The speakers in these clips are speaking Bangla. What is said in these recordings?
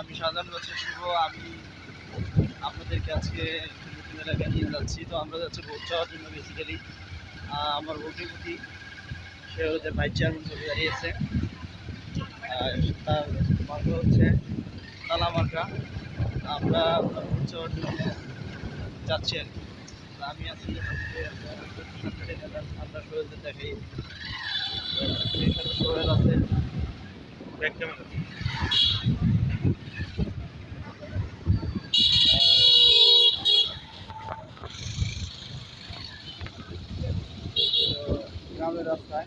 আমি সাধারণ বছর শুভ, আমি আপনাদেরকে আজকে নতুন এলাকায় নিয়ে যাচ্ছি। তো আমরা যাচ্ছি ভোট চাওয়ার জন্য বেসিক্যালি আমার ভোটিপতি সে হচ্ছে ভাইস চেয়ারম্যান ছবি দাঁড়িয়েছে। তার মার্কা হচ্ছে তালা মার্কা। আমরা ভোট চাওয়ার জন্য যাচ্ছি আর কি। আমি যে আমরা সোহেলদের দেখাই। এখানে আছে গ্রামের রাস্তায়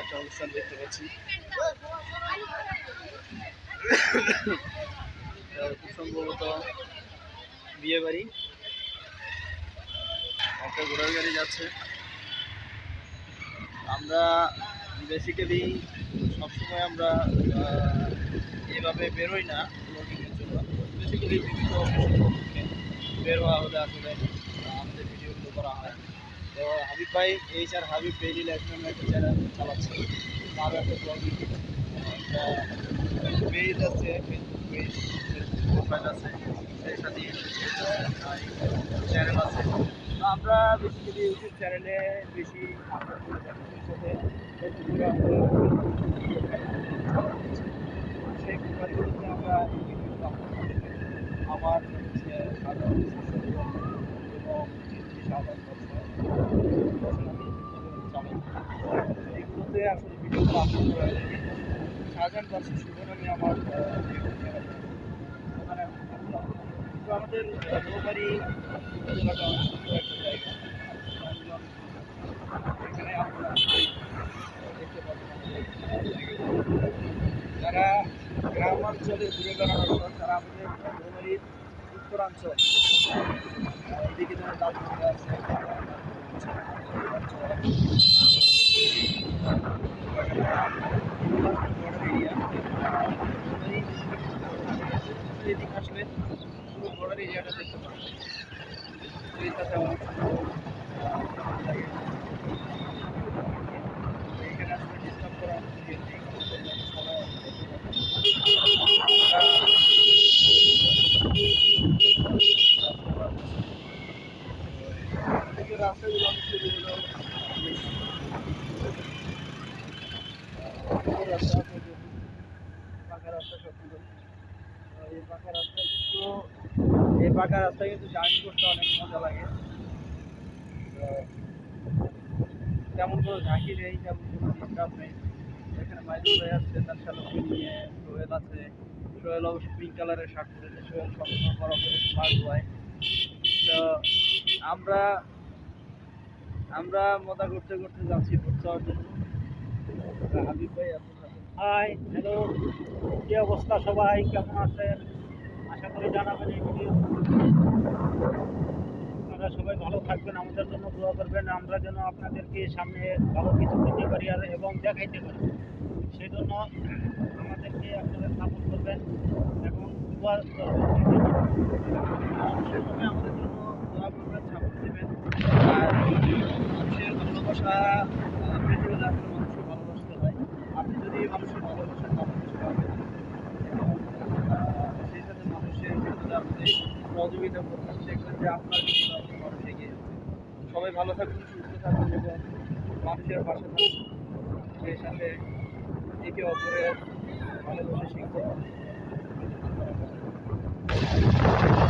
একটা অনুষ্ঠান দেখতে পাচ্ছি। খুব সম্ভবত বিয়ে বাড়ি। একটা ঘোড়ার গাড়ি যাচ্ছে। আমরা বেসিক্যালি সবসময় আমরা এভাবে বেরোই না ব্লগিংয়ের জন্য। বেসিক্যালি বিভিন্ন বের হলে আসলে আমাদের ভিডিওগুলো করা হয়। তো হাবিব ভাই এইচ আর হাবিব লাইফ নামে একটা চ্যানেল চালাচ্ছে। তারও একটা ব্লগিং পেজ আছে। ফেসবুক আছে সেই চ্যানেল আছে তো আমরা বেসিক্যালি ইউটিউব চ্যানেলে বেশি সেই প্রোফাইলগুলোতে আমরা আমার হচ্ছে সাধারণ এবং সাধারণ এইগুলোতে আসলে ভিডিওগুলো আপলোড করা যায় শাহজাহান বাসী শুভ আমার ওখানে আমাদের নৌবাড়ি সুন্দর একটা যারা গ্রাম অঞ্চলে ঘুরে বেড়ানোর পর তারা আমাদের নৌবাড়ির উত্তরাঞ্চল, এদিকে যেমন দাঁতপুরে আছে এদিকে আসলে পুরো বর্ডার এরিয়াটা দেখতে পাবেন এখানে আসলে ডিস্টার্ব করা রাস্তাগুলো অনেক সুন্দর রাস্তা আছে যে, পাকা রাস্তা সব সুন্দর। আর এই পাকা কিন্তু এই পাকা রাস্তায় কিন্তু জার্নি করতে অনেক মজা লাগে। তেমন কোনো ঝাঁকি নেই, তেমন কোনো ডিস্টার্ব নেই। এখানে মাইজুল ভাই আসছে, তার শালকে নিয়ে সোহেল আছে। সোহেল অবশ্য পিঙ্ক কালারের শার্ট পরেছে, সোহেল সবসময় বরাবর স্মার্ট হয় তো আমরা আমরা মজা করতে করতে যাচ্ছি চাওয়ার জন্য। তো হাবিব ভাই, আপনার হাই হ্যালো কি অবস্থা সবাই? কেমন আছেন? আশা করি ভিডিও। আপনারা সবাই ভালো থাকবেন, আমাদের জন্য দোয়া করবেন, আমরা যেন আপনাদেরকে সামনে ভালো কিছু দিতে পারি আর এবং দেখাইতে পারি। সেই জন্য আমাদেরকে আপনারা সাপোর্ট করবেন এবং দোয়া করবেন। আমাদের জন্য দোয়া দেবেন। মানুষের ভালোবাসা আসলে মানুষকে ভালোবাসতে হয়। আপনি যদি মানুষের ভালোবাসেন তখন কিছু পাবেন এবং আহ, সেই সাথে মানুষের যদি আপনি সহযোগিতা করবেন দেখবেন যে আপনার মানুষ এগিয়ে যাচ্ছে। সবাই ভালো থাকবেন সুস্থ থাকবেন এবং মানুষের পাশে থাকবেন সেই সাথে একে অপরের ভালোবাসা শিখতে